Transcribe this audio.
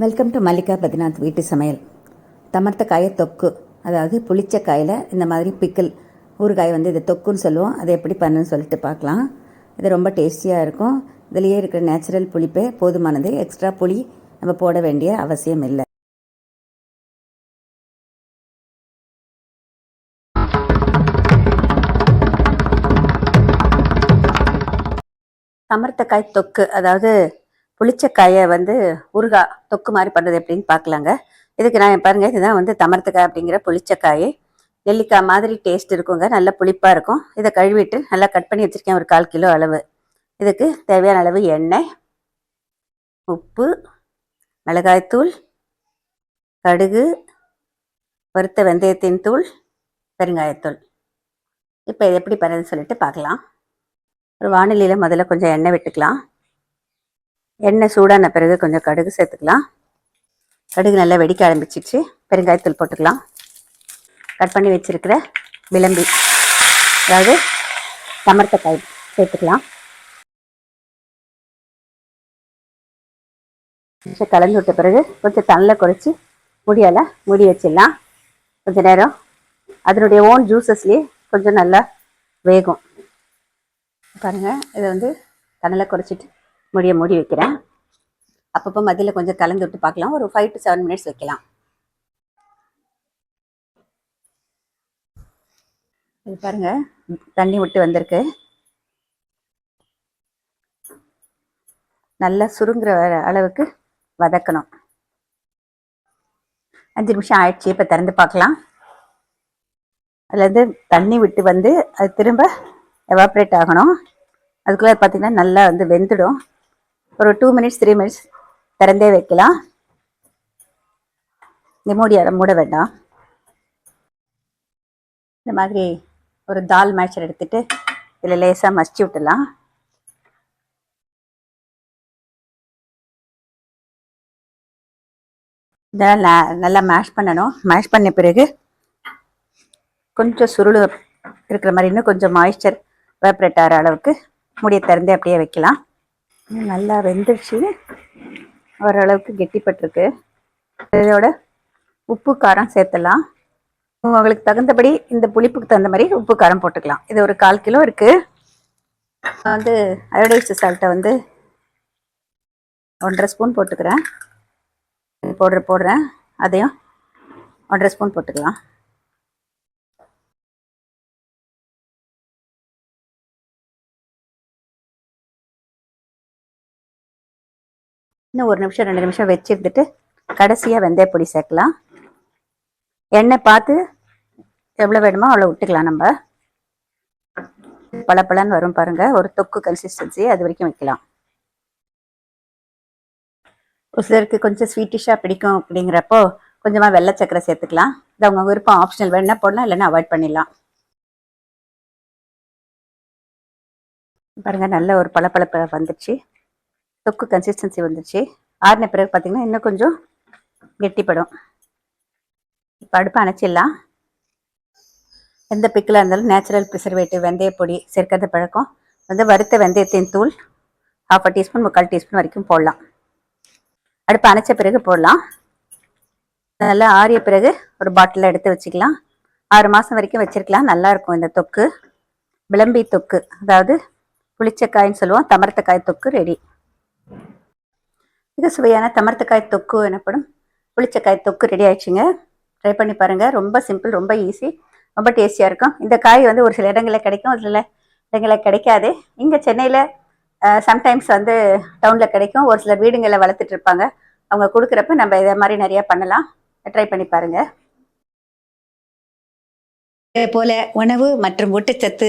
Welcome to Mallika Badrinath வீட்டு சமையல் தமர்த்தக்காயை தொக்கு அதாவது புளிச்ச காயில் இந்த மாதிரி பிக்கிள் ஊறுகாய் வந்து இதை தொக்குன்னு சொல்லுவோம். அதை எப்படி பண்ணுன்னு சொல்லிட்டு பார்க்கலாம். இது ரொம்ப டேஸ்டியாக இருக்கும். இதிலேயே இருக்கிற நேச்சுரல் புளிப்பே போதுமானது. எக்ஸ்ட்ரா புளி நம்ம போட வேண்டிய அவசியம் இல்லை. சமர்த்தக்காய் தொக்கு அதாவது புளிச்சக்காயை வந்து ஊறுகாய் தொக்கு மாதிரி பண்ணுறது எப்படின்னு பார்க்கலாங்க. இதுக்கு நான் பாருங்க இதுதான் வந்து தமரத்துக்காய் அப்படிங்கிற புளிச்சக்காய். நெல்லிக்காய் மாதிரி டேஸ்ட் இருக்குங்க. நல்லா புளிப்பாக இருக்கும். இதை கழுவிட்டு நல்லா கட் பண்ணி வச்சுருக்கேன். ஒரு கால் கிலோ அளவு. இதுக்கு தேவையான அளவு எண்ணெய் உப்பு மிளகாய்த்தூள் கடுகு வறுத்த வெந்தயத்தின் தூள் பெருங்காயத்தூள். இப்போ இது எப்படி பண்ணுறதுன்னு சொல்லிட்டு பார்க்கலாம். ஒரு வானிலையில் முதல்ல கொஞ்சம் எண்ணெய் விட்டுக்கலாம். எண்ணெய் சூடான பிறகு கொஞ்சம் கடுகு சேர்த்துக்கலாம். கடுகு நல்லா வெடிக்க ஆரம்பிச்சிச்சு பெருங்காயத்தூள் போட்டுக்கலாம். கட் பண்ணி வச்சுருக்கிற விளம்பி அதாவது சமர்த்தக்காய் சேர்த்துக்கலாம். கொஞ்சம் கலந்து விட்ட பிறகு கொஞ்சம் தண்ணில் குறைச்சி முடியால் முடி வச்சிடலாம். கொஞ்ச நேரம். அதனுடைய ஓன் ஜூஸஸ்லேயே கொஞ்சம் நல்லா வேகும். பாருங்கள் இதை வந்து தண்ணில் குறைச்சிட்டு முடிய மூடி வைக்கிறேன். அப்பப்போ மதியில் கொஞ்சம் கலந்து விட்டு பார்க்கலாம். ஒரு ஃபைவ் டு செவன் மினிட்ஸ் வைக்கலாம். இது பாருங்க. தண்ணி விட்டு வந்திருக்கு. நல்லா சுருங்குற அளவுக்கு வதக்கணும். அஞ்சு நிமிஷம் ஆயிடுச்சு. இப்போ திறந்து பார்க்கலாம். அதுலேருந்து தண்ணி விட்டு வந்து அது திரும்ப எவாப்ரேட் ஆகணும். அதுக்குள்ளே பார்த்தீங்கன்னா நல்லா வந்து வெந்துடும். ஒரு டூ மினிட்ஸ் த்ரீ மினிட்ஸ் திறந்தே வைக்கலாம். இந்த மூடி மூட வேண்டாம். இந்த மாதிரி ஒரு தால் மேட்சர் எடுத்துட்டு இதில் லேசாக மசிச்சு விட்டுலாம் இதெல்லாம் நல்லா மேஷ் பண்ணணும். மேஷ் பண்ண பிறகு கொஞ்சம் சுருள் இருக்கிற மாதிரி இன்னும் கொஞ்சம் மாய்ஸ்சர் வேப்ரேட் ஆகிற அளவுக்கு முடியை திறந்தே அப்படியே வைக்கலாம். நல்லா வெந்துருச்சு. ஓரளவுக்கு கெட்டிப்பட்டிருக்கு. இதோட உப்பு காரம் சேர்த்துலாம் உங்களுக்கு தகுந்தபடி இந்த புளிப்புக்கு தகுந்த மாதிரி உப்பு காரம் போட்டுக்கலாம். இது ஒரு கால் கிலோ இருக்குது வந்து அயோடைஸ்டு சால்ட்டை வந்து ஒன்றரை ஸ்பூன் போட்டுக்கிறேன். போடுற போடுறேன். அதையும் ஒன்றரை ஸ்பூன் போட்டுக்கலாம். இன்னும் ஒரு நிமிஷம் ரெண்டு நிமிஷம் வச்சிருந்துட்டு கடைசியாக வெந்தய பொடி சேர்க்கலாம். எண்ணெய் பார்த்து எவ்வளோ வேணுமோ அவ்வளோ விட்டுக்கலாம் நம்ம. பளபளன்னு வரும் பாருங்க. ஒரு தொக்கு கன்சிஸ்டன்சி அது வரைக்கும் வைக்கலாம். ஒரு சிலருக்கு கொஞ்சம் ஸ்வீட்டிஷாக பிடிக்கும் அப்படிங்கிறப்போ கொஞ்சமாக வெள்ளை சக்கரை சேர்த்துக்கலாம். இது அவங்க விருப்பம். ஆப்ஷனல் வேணா போடலாம் இல்லைன்னா அவாய்ட் பண்ணிடலாம். பாருங்க நல்ல ஒரு பளபளப்பு வந்துடுச்சு தொக்கு கன்சிஸ்டன்சி வந்துச்சு ஆறின பிறகு பார்த்திங்கன்னா இன்னும் கொஞ்சம் கெட்டிப்படும். இப்போ அடுப்பு அணைச்சிடலாம். எந்த பிக்கில் இருந்தாலும் நேச்சுரல் ப்ரிசர்வேட்டிவ் வெந்தயப்பொடி சேர்க்காத பழக்கம். வந்து வறுத்த வெந்தயத்தின் தூள் ஹாஃப் அ டீஸ்பூன் முக்கால் டீஸ்பூன் வரைக்கும் போடலாம். அடுப்பு அணைச்ச பிறகு போடலாம். நல்லா ஆறிய பிறகு ஒரு பாட்டிலில் எடுத்து வச்சுக்கலாம். ஆறு மாதம் வரைக்கும் வச்சுருக்கலாம். நல்லாயிருக்கும் இந்த தொக்கு. விளம்பி தொக்கு. அதாவது புளிச்சக்காயின்னு சொல்லுவோம். தமரத்தக்காய் தொக்கு ரெடி மிக சுவையான தமர்த்தக்காய் தொக்கு எனப்படும் புளிச்சக்காய் தொக்கு ரெடி ஆயிடுச்சுங்க. ட்ரை பண்ணி பாருங்கள் ரொம்ப சிம்பிள் ரொம்ப ஈஸி ரொம்ப டேஸ்டியாக இருக்கும். இந்த காய் வந்து ஒரு சில இடங்களில் கிடைக்கும் ஒரு சில இடங்களில் கிடைக்காது. இங்கே சென்னையில் சம்டைம்ஸ் வந்து டவுனில் கிடைக்கும். ஒரு சில வீடுங்களில் வளர்த்துட்டு இருப்பாங்க. அவங்க கொடுக்குறப்ப நம்ம இதை மாதிரி நிறையா பண்ணலாம். ட்ரை பண்ணி பாருங்கள் இதே போல உணவு மற்றும் ஊட்டச்சத்து